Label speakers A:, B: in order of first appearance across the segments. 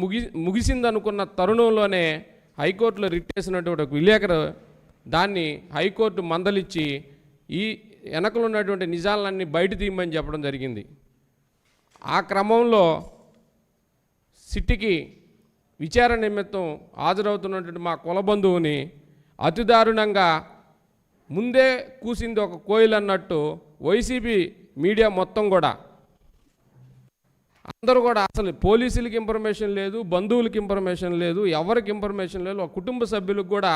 A: ముగి ముగిసిందనుకున్న తరుణంలోనే హైకోర్టులో రిట్ చేసినటువంటి ఒక విలేకరు దాన్ని హైకోర్టు మందలిచ్చి ఈ వెనకలు ఉన్నటువంటి నిజాలన్నీ బయట తీయమని చెప్పడం జరిగింది. ఆ క్రమంలో సిట్టికి విచారణ నిమిత్తం హాజరవుతున్నటువంటి మా కుల బంధువుని అతి దారుణంగా ముందే కూసింది ఒక కోయిల్ అన్నట్టు వైసీపీ మీడియా మొత్తం కూడా అందరూ కూడా అసలు పోలీసులకి ఇన్ఫర్మేషన్ లేదు బంధువులకి ఇన్ఫర్మేషన్ లేదు ఎవరికి ఇన్ఫర్మేషన్ లేదు ఒక కుటుంబ సభ్యులకు కూడా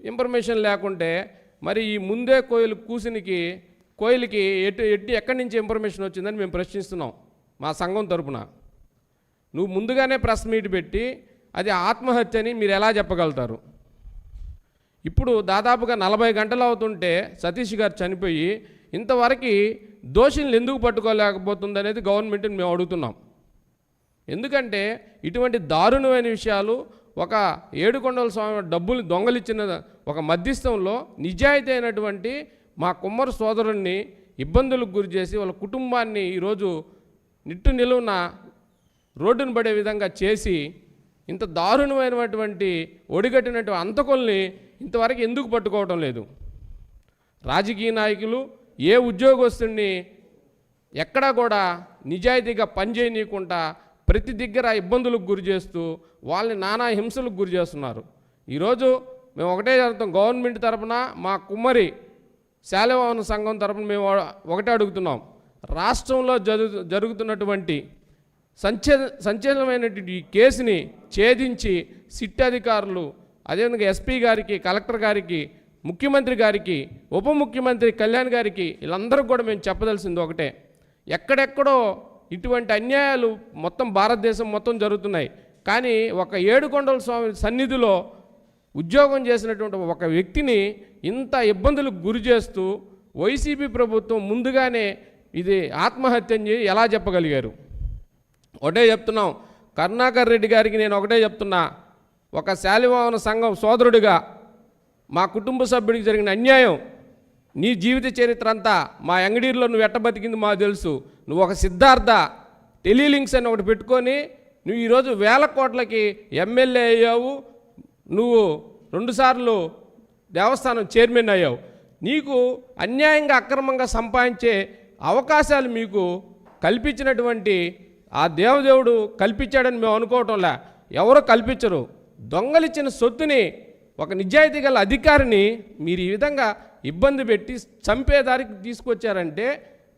A: ఇన్ఫర్మేషన్ లేకుంటే మరి ఈ ముందే కోయిలు కూసినికి కోయిలకి ఎటు ఎట్టి ఎక్కడి నుంచి ఇన్ఫర్మేషన్ వచ్చిందని మేము ప్రశ్నిస్తున్నాం మా సంఘం తరపున. నువ్వు ముందుగానే ప్రెస్ మీట్ పెట్టి అది ఆత్మహత్య అని మీరు ఎలా చెప్పగలుగుతారు? ఇప్పుడు దాదాపుగా నలభై గంటలు అవుతుంటే సతీష్ గారు చనిపోయి ఇంతవరకు దోషులను ఎందుకు పట్టుకోలేకపోతుంది అనేది గవర్నమెంట్ని మేము అడుగుతున్నాం. ఎందుకంటే ఇటువంటి దారుణమైన విషయాలు ఒక ఏడుకొండల స్వామి డబ్బులు దొంగలిచ్చిన ఒక మధ్యస్థంలో నిజాయితీ అయినటువంటి మా కుమ్మర సోదరుణ్ణి ఇబ్బందులకు గురి చేసి వాళ్ళ కుటుంబాన్ని ఈరోజు నిట్టు నిలువున రోడ్డును పడే విధంగా చేసి ఇంత దారుణమైనటువంటి ఒడిగట్టినటువంటి అంతకుల్ని ఇంతవరకు ఎందుకు పట్టుకోవటం లేదు. రాజకీయ నాయకులు ఏ ఉద్యోగస్తుడిని ఎక్కడా కూడా నిజాయితీగా పనిచేయనీయకుండా ప్రతి దగ్గర ఇబ్బందులకు గురి చేస్తూ వాళ్ళని నానా హింసలకు గురి చేస్తున్నారు. ఈరోజు మేము ఒకటే జరుగుతాం గవర్నమెంట్ తరపున మా కుమ్మరి శాలభవన సంఘం తరపున మేము ఒకటే అడుగుతున్నాం. రాష్ట్రంలో జరుగు జరుగుతున్నటువంటి సంచే సంచలనమైనటువంటి ఈ కేసుని ఛేదించి సిట్ అధికారులు అదేవిధంగా ఎస్పీ గారికి కలెక్టర్ గారికి ముఖ్యమంత్రి గారికి ఉప ముఖ్యమంత్రి కళ్యాణ్ గారికి వీళ్ళందరూ కూడా మేము చెప్పదలసింది ఒకటే. ఎక్కడెక్కడో ఇటువంటి అన్యాయాలు మొత్తం భారతదేశం మొత్తం జరుగుతున్నాయి. కానీ ఒక ఏడుకొండల స్వామి సన్నిధిలో ఉద్యోగం చేసినటువంటి ఒక వ్యక్తిని ఇంత ఇబ్బందులకు గురి చేస్తూ వైసీపీ ప్రభుత్వం ముందుగానే ఇది ఆత్మహత్యని ఎలా చెప్పగలిగారు? ఒకటే చెప్తున్నాం. కరుణాకర్ రెడ్డి గారికి నేను ఒకటే చెప్తున్నా. ఒక శాలివాహన సంఘం సోదరుడిగా మా కుటుంబ సభ్యుడికి జరిగిన అన్యాయం నీ జీవిత చరిత్ర అంతా మా అంగడీలో నువ్వు ఎట్ట బతికింది మాకు తెలుసు. నువ్వు ఒక సిద్ధార్థ టెలిలింక్స్ అని ఒకటి పెట్టుకొని నువ్వు ఈరోజు వేల కోట్లకి ఎమ్మెల్యే అయ్యావు. నువ్వు రెండుసార్లు దేవస్థానం చైర్మన్ అయ్యావు. నీకు అన్యాయంగా అక్రమంగా సంపాదించే అవకాశాలు మీకు కల్పించినటువంటి ఆ దేవదేవుడు కల్పించాడని మేము అనుకోవటంలా. ఎవరో కల్పించరు? దొంగలిచ్చిన సొత్తుని ఒక నిజాయితీ గల అధికారిని మీరు ఈ విధంగా ఇబ్బంది పెట్టి చంపేదారికి తీసుకొచ్చారంటే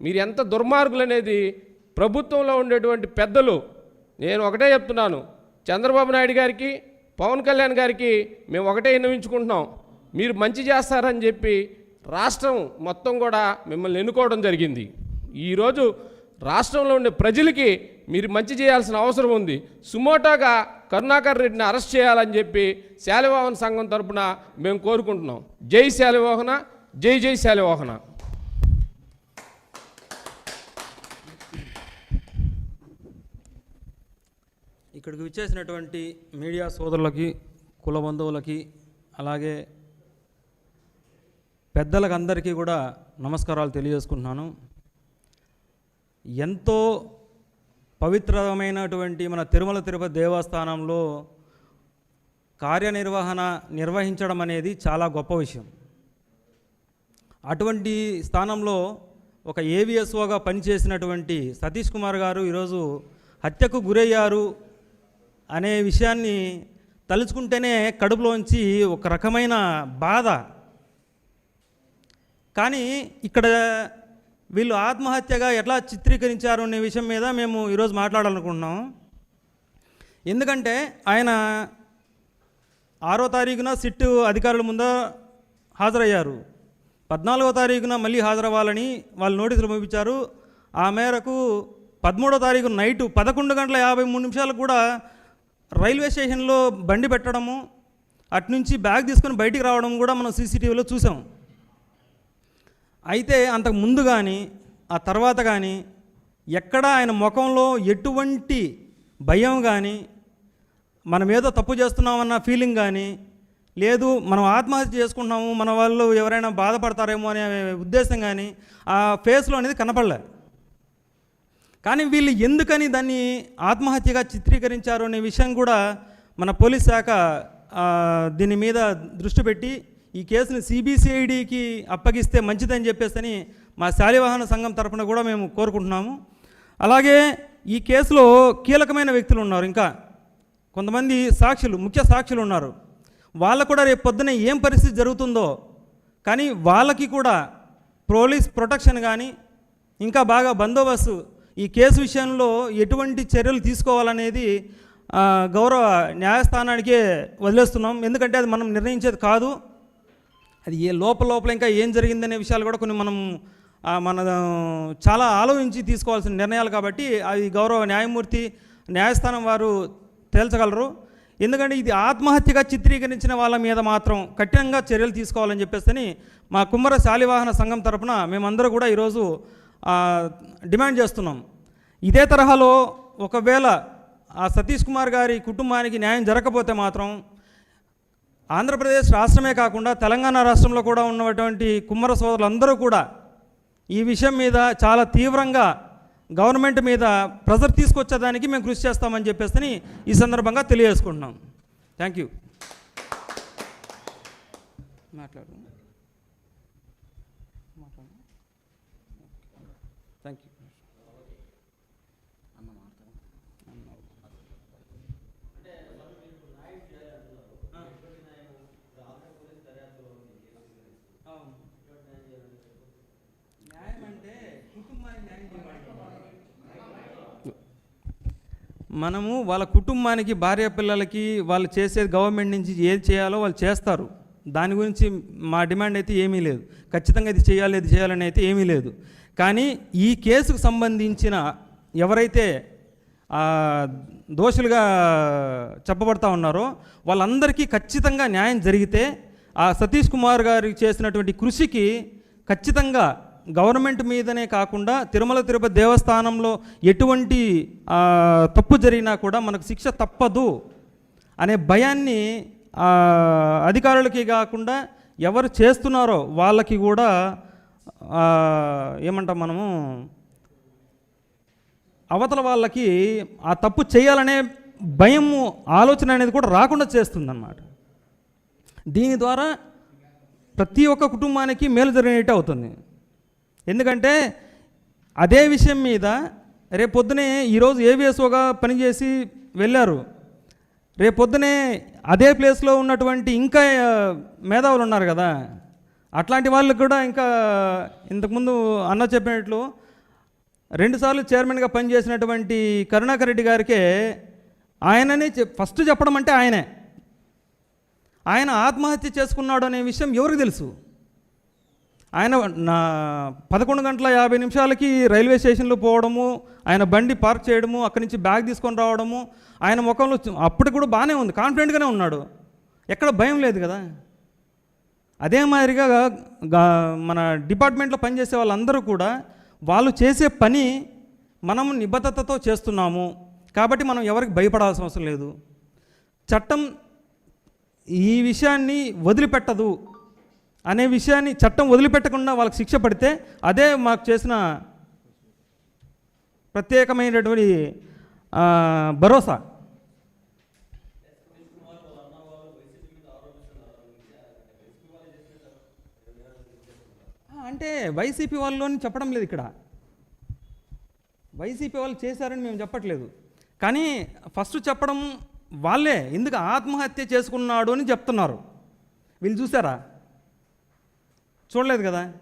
A: మీరు ఎంత దుర్మార్గులు అనేది ప్రభుత్వంలో ఉండేటువంటి పెద్దలు. నేను ఒకటే చెప్తున్నాను. చంద్రబాబు నాయుడు గారికి పవన్ కళ్యాణ్ గారికి మేము ఒకటే విన్నవించుకుంటున్నాం. మీరు మంచి చేస్తారని చెప్పి రాష్ట్రం మొత్తం కూడా మిమ్మల్ని ఎన్నుకోవడం జరిగింది. ఈరోజు రాష్ట్రంలో ఉండే ప్రజలకి మీరు మంచి చేయాల్సిన అవసరం ఉంది. సుమోటోగా కరుణాకర్ రెడ్డిని అరెస్ట్ చేయాలని చెప్పి శాలివాహన సంఘం తరపున మేము కోరుకుంటున్నాం. జై శాలివాహన జై జై శాలివాహన.
B: ఇక్కడికి విచ్చేసినటువంటి మీడియా సోదరులకి కుల బంధువులకి అలాగే పెద్దలకు అందరికీ కూడా నమస్కారాలు తెలియజేసుకుంటున్నాను. ఎంతో పవిత్రమైనటువంటి మన తిరుమల తిరుపతి దేవస్థానంలో కార్యనిర్వహణ నిర్వహించడం అనేది చాలా గొప్ప విషయం. అటువంటి స్థానంలో ఒక ఏవిఎస్ఓగా పనిచేసినటువంటి సతీష్ కుమార్ గారు ఈరోజు హత్యకు గురయ్యారు అనే విషయాన్ని తలుచుకుంటేనే కడుపులోంచి ఒక రకమైన బాధ. కానీ ఇక్కడ వీళ్ళు ఆత్మహత్యగా ఎట్లా చిత్రీకరించారు అనే విషయం మీద మేము ఈరోజు మాట్లాడాలనుకుంటున్నాం. ఎందుకంటే ఆయన ఆరో తారీఖున సిట్టు అధికారుల ముందు హాజరయ్యారు. పద్నాలుగో తారీఖున మళ్ళీ హాజరవ్వాలని వాళ్ళు నోటీసులు పంపించారు. ఆ మేరకు పదమూడో తారీఖు నైటు పదకొండు గంటల యాభై మూడు నిమిషాలకు కూడా రైల్వే స్టేషన్లో బండి పెట్టడము అట్నుంచి బ్యాగ్ తీసుకొని బయటికి రావడం కూడా మనం సీసీటీవీలో చూసాం. అయితే అంతకు ముందు కానీ ఆ తర్వాత కానీ ఎక్కడ ఆయన ముఖంలో ఎటువంటి భయం కానీ మనం ఏదో తప్పు చేస్తున్నామన్న ఫీలింగ్ కానీ లేదు మనం ఆత్మహత్య చేసుకుంటున్నాము మన వాళ్ళు ఎవరైనా బాధపడతారేమో అనే ఉద్దేశం కానీ ఆ ఫేస్లో అనేది కనపడలే. కానీ వీళ్ళు ఎందుకని దాన్ని ఆత్మహత్యగా చిత్రీకరించారు అనే విషయం కూడా మన పోలీస్ శాఖ దీని మీద దృష్టి పెట్టి ఈ కేసుని సిబిసిఐడికి అప్పగిస్తే మంచిదని చెప్పేసి మా శాలివాహన సంఘం తరఫున కూడా మేము కోరుకుంటున్నాము. అలాగే ఈ కేసులో కీలకమైన వ్యక్తులు ఉన్నారు. ఇంకా కొంతమంది సాక్షులు ముఖ్య సాక్షులు ఉన్నారు. వాళ్ళ కూడా రేపు పొద్దున ఏం పరిస్థితి జరుగుతుందో కానీ వాళ్ళకి కూడా పోలీస్ ప్రొటెక్షన్ కానీ ఇంకా బాగా బందోబస్తు ఈ కేసు విషయంలో ఎటువంటి చర్యలు తీసుకోవాలనేది గౌరవ న్యాయస్థానానికే వదిలేస్తున్నాం. ఎందుకంటే అది మనం నిర్ణయించేది కాదు. అది ఏ లోపల లోపల ఇంకా ఏం జరిగిందనే విషయాలు కూడా కొన్ని మనం మన చాలా ఆలోచించి తీసుకోవాల్సిన నిర్ణయాలు కాబట్టి అది గౌరవ న్యాయమూర్తి న్యాయస్థానం వారు తేల్చగలరు. ఎందుకంటే ఇది ఆత్మహత్యగా చిత్రీకరించిన వాళ్ళ మీద మాత్రం కఠినంగా చర్యలు తీసుకోవాలని చెప్పేసి మా కుమ్మర శాలివాహన సంఘం తరపున మేమందరూ కూడా ఈరోజు డిమాండ్ చేస్తున్నాం. ఇదే తరహాలో ఒకవేళ ఆ సతీష్ కుమార్ గారి కుటుంబానికి న్యాయం జరగకపోతే మాత్రం ఆంధ్రప్రదేశ్ రాష్ట్రమే కాకుండా తెలంగాణ రాష్ట్రంలో కూడా ఉన్నటువంటి కుమ్మర సోదరులందరూ కూడా ఈ విషయం మీద చాలా తీవ్రంగా గవర్నమెంట్ మీద ప్రెజర్ తీసుకొచ్చేదానికి మేము కృషి చేస్తామని చెప్పేసి ఈ సందర్భంగా తెలియజేసుకుంటున్నాం. థ్యాంక్ యూ మాట్లాడు. మనము వాళ్ళ కుటుంబానికి భార్య పిల్లలకి వాళ్ళు చేసేది గవర్నమెంట్ నుంచి ఏది చేయాలో వాళ్ళు చేస్తారు. దాని గురించి మా డిమాండ్ అయితే ఏమీ లేదు. ఖచ్చితంగా ఇది చేయాలి ఇది చేయాలని అయితే ఏమీ లేదు. కానీ ఈ కేసుకు సంబంధించిన ఎవరైతే దోషులుగా చెప్పబడతా ఉన్నారో వాళ్ళందరికీ ఖచ్చితంగా న్యాయం జరిగితే ఆ సతీష్ కుమార్ గారు చేసినటువంటి కృషికి ఖచ్చితంగా గవర్నమెంట్ మీదనే కాకుండా తిరుమల తిరుపతి దేవస్థానంలో ఎటువంటి తప్పు జరిగినా కూడా మనకు శిక్ష తప్పదు అనే భయాన్ని అధికారులకి కాకుండా ఎవరు చేస్తున్నారో వాళ్ళకి కూడా ఏమంటాం మనము అవతల వాళ్ళకి ఆ తప్పు చేయాలనే భయము ఆలోచన అనేది కూడా రాకుండా చేస్తుందన్నమాట. దీని ద్వారా ప్రతి ఒక్క కుటుంబానికి మేలు జరిగినట్టు అవుతుంది. ఎందుకంటే అదే విషయం మీద రేపొద్దునే ఈరోజు ఏవిఎస్ఓగా పనిచేసి వెళ్ళారు. రేపొద్దునే అదే ప్లేస్లో ఉన్నటువంటి ఇంకా మేధావులు ఉన్నారు కదా. అట్లాంటి వాళ్ళకి కూడా ఇంకా ఇంతకుముందు అన్న చెప్పినట్లు రెండుసార్లు చైర్మన్గా పనిచేసినటువంటి కరుణాకర్ రెడ్డి గారికే ఆయననే చెప్- ఫస్ట్ చెప్పడం అంటే ఆయనే. ఆయన ఆత్మహత్య చేసుకున్నాడు అనే విషయం ఎవరికి తెలుసు? ఆయన నా పదకొండు గంటల యాభై నిమిషాలకి రైల్వే స్టేషన్లో పోవడము ఆయన బండి పార్క్ చేయడము అక్కడి నుంచి బ్యాగ్ తీసుకొని రావడము ఆయన ముఖంలో అప్పటికి కూడా బాగానే ఉంది కాన్ఫిడెంట్గానే ఉన్నాడు. ఎక్కడ భయం లేదు కదా. అదే మాదిరిగా గా- మన డిపార్ట్మెంట్లో పనిచేసే వాళ్ళందరూ కూడా వాళ్ళు చేసే పని మనం నిబద్ధతతో చేస్తున్నాము. కాబట్టి మనం ఎవరికి భయపడాల్సిన అవసరం లేదు. చట్టం ఈ విషయాన్ని వదిలిపెట్టదు. అనే విషయాన్ని చట్టం వదిలిపెట్టకుండా వాళ్ళకి శిక్ష పడితే అదే మాకు చేసిన ప్రత్యేకమైనటువంటి భరోసా. అంటే వైసీపీ వాళ్ళని చెప్పడం లేదు ఇక్కడ. వైసీపీ వాళ్ళు చేశారని మేము చెప్పట్లేదు. కానీ ఫస్ట్ చెప్పడం వాళ్ళే. ఎందుకు ఆత్మహత్య చేసుకున్నాడు అని చెప్తున్నారు. వీళ్ళు చూసారా? చూడలేదు కదా?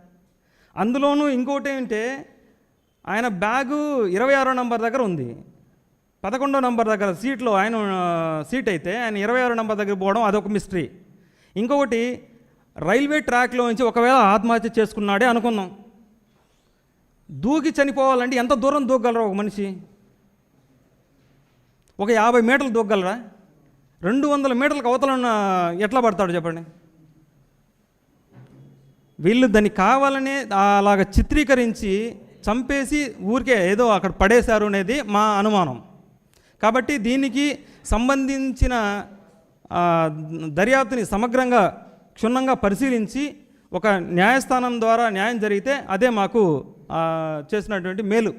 B: అందులోనూ ఇంకోటి ఏంటంటే ఆయన బ్యాగు ఇరవై ఆరో నంబర్ దగ్గర ఉంది. పదకొండో నంబర్ దగ్గర సీట్లో ఆయన సీట్ అయితే ఆయన ఇరవై ఆరో నంబర్ దగ్గర పోవడం అదొక మిస్టరీ. ఇంకొకటి రైల్వే ట్రాక్లో నుంచి ఒకవేళ ఆత్మహత్య చేసుకున్నాడే అనుకుందాం. దూకి చనిపోవాలంటే ఎంత దూరం దూకగలరా ఒక మనిషి? ఒక యాభై మీటర్లు దూకగలరా? రెండు వందల మీటర్లకు అవతల ఎట్లా పడతాడు చెప్పండి? వీళ్ళు దాన్ని కావాలనే అలాగ చిత్రీకరించి చంపేసి ఊరికే ఏదో అక్కడ పడేశారు అనేది మా అనుమానం. కాబట్టి దీనికి సంబంధించిన దర్యాప్తుని సమగ్రంగా క్షుణ్ణంగా పరిశీలించి ఒక న్యాయస్థానం ద్వారా న్యాయం జరిగితే అదే మాకు చేసినటువంటి మేలు.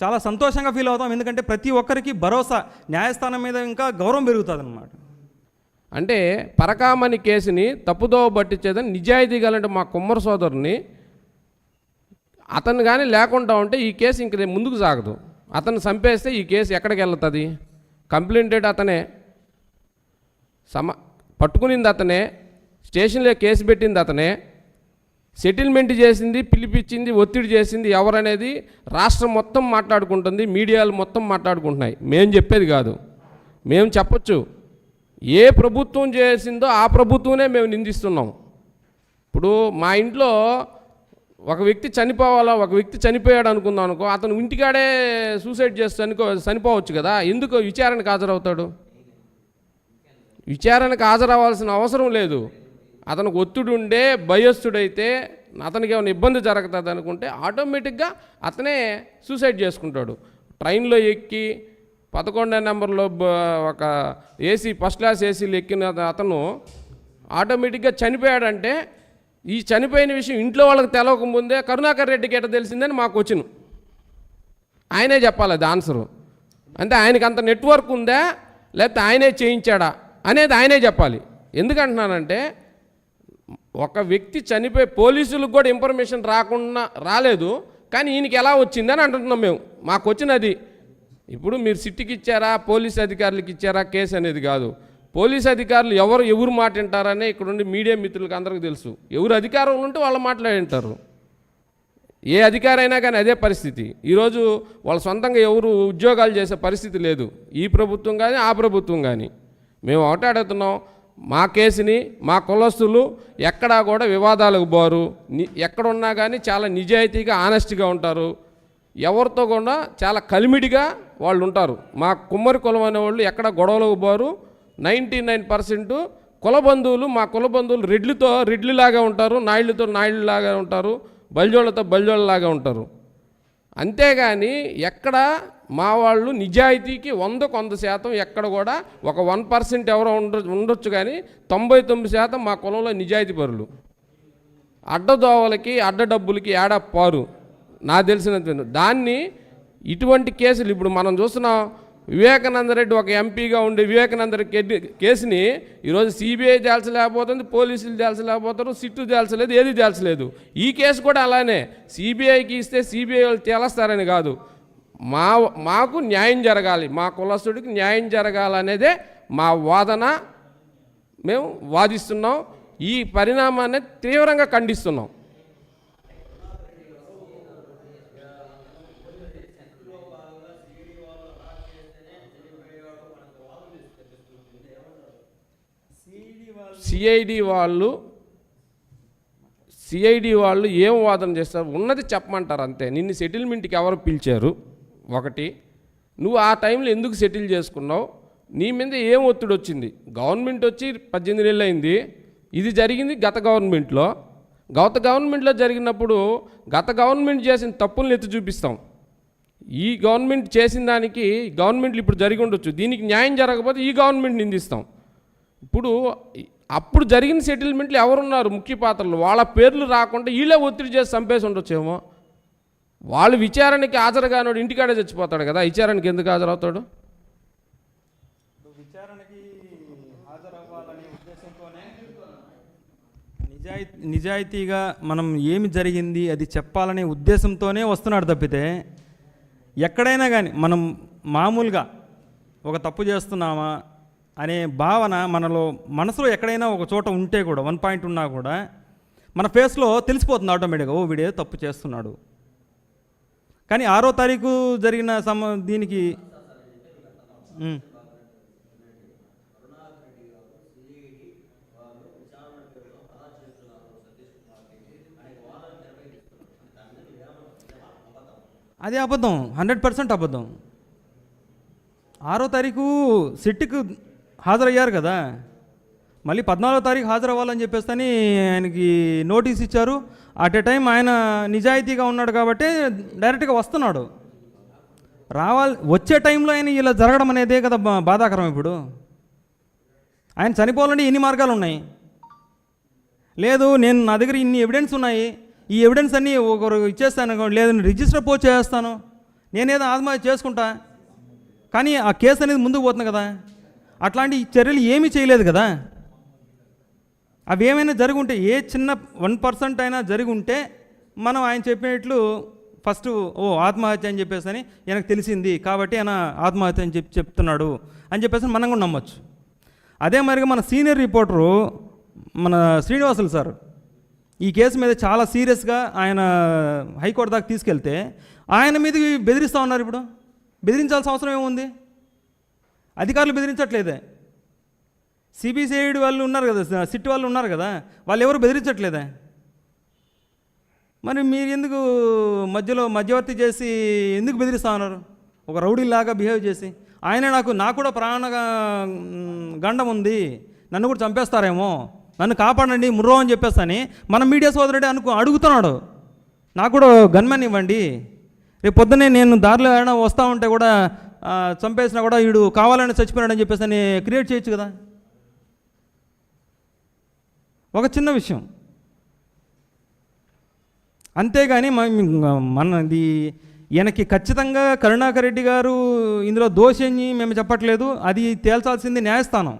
B: చాలా సంతోషంగా ఫీల్ అవుతాం. ఎందుకంటే ప్రతి ఒక్కరికి భరోసా న్యాయస్థానం మీద ఇంకా గౌరవం పెరుగుతుంది అన్నమాట
A: అంటే పరకామణి కేసుని తప్పుదోవ పట్టించేదని నిజాయితీ గలంటే మా కుమ్మర సోదరుని అతను కానీ లేకుండా ఉంటే ఈ కేసు ఇంక ముందుకు సాగదు. అతను చంపేస్తే ఈ కేసు ఎక్కడికి వెళ్తుంది? కంప్లైంటెడ్ అతనే? సమ పట్టుకునింది అతనే స్టేషన్లో కేసు పెట్టింది అతనే సెటిల్మెంట్ చేసింది పిలిపించింది ఒత్తిడి చేసింది ఎవరనేది రాష్ట్రం మొత్తం మాట్లాడుకుంటుంది మీడియాలు మొత్తం మాట్లాడుకుంటున్నాయి. మేము చెప్పేది కాదు. మేము చెప్పొచ్చు. ఏ ప్రభుత్వం చేసిందో ఆ ప్రభుత్వమే మేము నిందిస్తున్నాం. ఇప్పుడు మా ఇంట్లో ఒక వ్యక్తి చనిపోవాలా ఒక వ్యక్తి చనిపోయాడు అనుకుందాం అనుకో అతను ఇంటికాడే సూసైడ్ చేస్తే అనుకో చనిపోవచ్చు కదా ఎందుకు విచారణకు హాజరవుతాడు? విచారణకు హాజరవ్వాల్సిన అవసరం లేదు. అతనికి ఒత్తిడి ఉండే భయస్థుడైతే అతనికి ఏమైనా ఇబ్బంది జరుగుతుంది అనుకుంటే ఆటోమేటిక్గా అతనే సూసైడ్ చేసుకుంటాడు. ట్రైన్లో ఎక్కి పదకొండో నెంబర్లో ఒక ఏసీ ఫస్ట్ క్లాస్ ఏసీలు ఎక్కిన అతను ఆటోమేటిక్గా చనిపోయాడంటే ఈ చనిపోయిన విషయం ఇంట్లో వాళ్ళకి తెలవక ముందే కరుణాకర్ రెడ్డికి ఎట తెలిసిందని మాకు వచ్చిన ఆయనే చెప్పాలి అది ఆన్సరు. అంటే ఆయనకి అంత నెట్వర్క్ ఉందా? లేకపోతే ఆయనే చేయించాడా? అనేది ఆయనే చెప్పాలి. ఎందుకంటున్నానంటే ఒక వ్యక్తి చనిపోయి పోలీసులకు కూడా ఇన్ఫర్మేషన్ రాకుండా రాలేదు కానీ ఈయనకి ఎలా వచ్చిందని అంటున్నాం మేము. మాకు వచ్చినది ఇప్పుడు మీరు సిట్టికి ఇచ్చారా పోలీస్ అధికారులకు ఇచ్చారా కేసు అనేది కాదు. పోలీస్ అధికారులు ఎవరు ఎవరు మాట వింటారనే ఇక్కడ మీడియా మిత్రులకు అందరికీ తెలుసు. ఎవరు అధికారంలో ఉంటే వాళ్ళు మాట్లాడింటారు ఏ అధికారైనా కానీ అదే పరిస్థితి. ఈరోజు వాళ్ళ సొంతంగా ఎవరు ఉద్యోగాలు చేసే పరిస్థితి లేదు. ఈ ప్రభుత్వం కానీ ఆ ప్రభుత్వం కానీ. మేము ఒకటే అడుగుతున్నాం మా కేసుని మా కులస్తులు ఎక్కడా కూడా వివాదాలకు పోరు ఎక్కడున్నా కానీ చాలా నిజాయితీగా ఆనెస్ట్గా ఉంటారు. ఎవరితో కూడా చాలా కలిమిడిగా వాళ్ళు ఉంటారు మా కుమ్మరి కులం అనే వాళ్ళు ఎక్కడ గొడవలకు పోరు. నైంటీ నైన్ పర్సెంట్ కుల బంధువులు మా కుల బంధువులు రెడ్లతో రెడ్లిలాగా ఉంటారు. నాయుళ్ళతో నాయుళ్ళలాగా ఉంటారు. బల్జోళ్ళతో బల్జోళ్ళలాగా ఉంటారు. అంతేగాని ఎక్కడ మా వాళ్ళు నిజాయితీకి వందకు వంద శాతం ఎక్కడ కూడా ఒక వన్ పర్సెంట్ ఎవరో ఉండ ఉండొచ్చు కానీ తొంభై తొమ్మిది శాతం మా కులంలో నిజాయితీ పరులు. అడ్డదోవలకి అడ్డ డబ్బులకి ఏడా పారు. నాకు తెలిసినంత దాన్ని ఇటువంటి కేసులు ఇప్పుడు మనం చూస్తున్నాం వివేకానంద రెడ్డి ఒక ఎంపీగా ఉండే వివేకానంద రెడ్డి కేసుని ఈరోజు సిబిఐ తేల్చలేకపోతుంది పోలీసులు తేల్చలేకపోతారు సిట్టు తేల్చలేదు ఏది తేల్చలేదు ఈ కేసు కూడా అలానే. సిబిఐకి ఇస్తే సిబిఐ వాళ్ళు తేలస్తారని కాదు. మా మాకు న్యాయం జరగాలి మా కులస్తుడికి న్యాయం జరగాలనేదే మా వాదన. మేము వాదిస్తున్నాం. ఈ పరిణామాన్ని తీవ్రంగా ఖండిస్తున్నాం. సిఐడి వాళ్ళు సిఐడి వాళ్ళు ఏం వాదన చేస్తారు? ఉన్నది చెప్పమంటారు అంతే. నిన్ను సెటిల్మెంట్కి ఎవరు పిలిచారు? ఒకటి. నువ్వు ఆ టైంలో ఎందుకు సెటిల్ చేసుకున్నావు? నీ మీద ఏం ఒత్తిడి వచ్చింది? గవర్నమెంట్ వచ్చి పద్దెనిమిది నెలలు అయింది. ఇది జరిగింది గత గవర్నమెంట్లో. గత గవర్నమెంట్లో జరిగినప్పుడు గత గవర్నమెంట్ చేసిన తప్పులను ఎత్తి చూపిస్తాం. ఈ గవర్నమెంట్ చేసిన దానికి గవర్నమెంట్లు ఇప్పుడు జరిగి ఉండొచ్చు. దీనికి న్యాయం జరగకపోతే ఈ గవర్నమెంట్ నిందిస్తాం. ఇప్పుడు అప్పుడు జరిగిన సెటిల్మెంట్లు ఎవరున్నారు? ముఖ్య పాత్రలు. వాళ్ళ పేర్లు రాకుండా వీళ్ళే ఒత్తిడి చేసి చంపేసి ఉండొచ్చేమో? వాళ్ళు విచారణకి హాజరుగానోడు ఇంటికాడే చచ్చిపోతాడు కదా. విచారణకి ఎందుకు హాజరవుతాడు?
B: విచారణకి నిజాయితీ నిజాయితీగా మనం ఏమి జరిగింది అది చెప్పాలనే ఉద్దేశంతోనే వస్తున్నాడు తప్పితే ఎక్కడైనా కానీ మనం మామూలుగా ఒక తప్పు చేస్తున్నామా అనే భావన మనలో మనసులో ఎక్కడైనా ఒక చోట ఉంటే కూడా వన్ పాయింట్ ఉన్నా కూడా మన ఫేస్లో తెలిసిపోతుంది ఆటోమేటిక్గా ఓ వీడే తప్పు చేస్తున్నాడు. కానీ ఆరో తారీఖు జరిగిన సమ దీనికి అది అబద్ధం హండ్రెడ్ పర్సెంట్ అబద్ధం. ఆరో తారీఖు సిట్టికి హాజరయ్యారు కదా. మళ్ళీ పద్నాలుగో తారీఖు హాజరవ్వాలని చెప్పేసి ఆయనకి నోటీస్ ఇచ్చారు. అట్ ఏ టైం ఆయన నిజాయితీగా ఉన్నాడు కాబట్టి డైరెక్ట్గా వస్తున్నాడు. రావాలి వచ్చే టైంలో ఆయన ఇలా జరగడం అనేదే కదా బా- బాధాకరం ఇప్పుడు. ఆయన చనిపోవాలంటే ఎన్ని మార్గాలు ఉన్నాయి? లేదు నేను నా దగ్గర ఇన్ని ఎవిడెన్స్ ఉన్నాయి. ఈ ఎవిడెన్స్ అన్నీ ఒకరు ఇచ్చేస్తాను లేదు రిజిస్టర్ పోస్ట్ చేస్తాను నేనేదో ఆత్మహత్య చేసుకుంటా. కానీ ఆ కేసు అనేది ముందుకు పోతుంది కదా. అట్లాంటి చర్యలు ఏమీ చేయలేదు కదా. అవి ఏమైనా జరిగి ఉంటే ఏ చిన్న వన్ పర్సెంట్ అయినా జరిగి ఉంటే మనం ఆయన చెప్పినట్లు ఫస్ట్ ఓ ఆత్మహత్య అని చెప్పేసి అని ఆయనకు తెలిసింది కాబట్టి ఆయన ఆత్మహత్య అని చెప్పి చెప్తున్నాడు అని చెప్పేసి మనం కూడా నమ్మచ్చు. అదే మరిగా మన సీనియర్ రిపోర్టరు మన శ్రీనివాసులు సార్ ఈ కేసు మీద చాలా సీరియస్గా ఆయన హైకోర్టు దాకా తీసుకెళ్తే ఆయన మీద బెదిరిస్తూ ఉన్నారు ఇప్పుడు. బెదిరించాల్సిన అవసరం ఏముంది? అధికారులు బెదిరించట్లేదే. సిబిసిఐడి వాళ్ళు ఉన్నారు కదా సిట్ వాళ్ళు ఉన్నారు కదా వాళ్ళు ఎవరు బెదిరించట్లేదే? మరి మీరు ఎందుకు మధ్యలో మధ్యవర్తి చేసి ఎందుకు బెదిరిస్తా ఉన్నారు? ఒక రౌడీలాగా బిహేవ్ చేసి ఆయన నాకు నాకు కూడా ప్రాణ గండం ఉంది నన్ను కూడా చంపేస్తారేమో నన్ను కాపాడండి ముర్రో అని చెప్పేస్తాని మన మీడియా సోదరుడే అనుకో అడుగుతున్నాడు. నాకు కూడా గన్మెన్ ఇవ్వండి. రేపు పొద్దునే నేను దారిలో ఏమైనా వస్తూ ఉంటే కూడా చంపేసినా కూడా వీడు కావాలని చచ్చిపోయాడని చెప్పేసి అని క్రియేట్ చేయొచ్చు కదా. ఒక చిన్న విషయం. అంతేగాని మ- మనది ఈయనకి ఖచ్చితంగా కరుణాకర్ రెడ్డి గారు ఇందులో దోషని అని మేము చెప్పట్లేదు. అది తేల్చాల్సింది న్యాయస్థానం.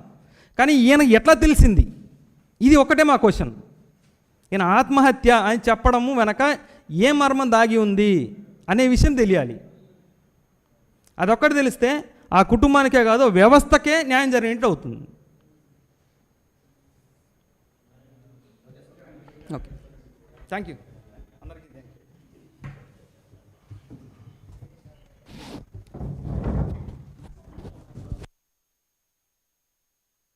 B: కానీ ఈయన ఎట్లా తెలిసింది? ఇది ఒకటే మా క్వశ్చన్ ఈయన ఆత్మహత్య అని చెప్పడము వెనక ఏ మర్మం దాగి ఉంది అనే విషయం తెలియాలి. అదొక్కటి తెలిస్తే ఆ కుటుంబానికే కాదు వ్యవస్థకే న్యాయం జరిగినట్టు అవుతుంది. ఓకే. Thank you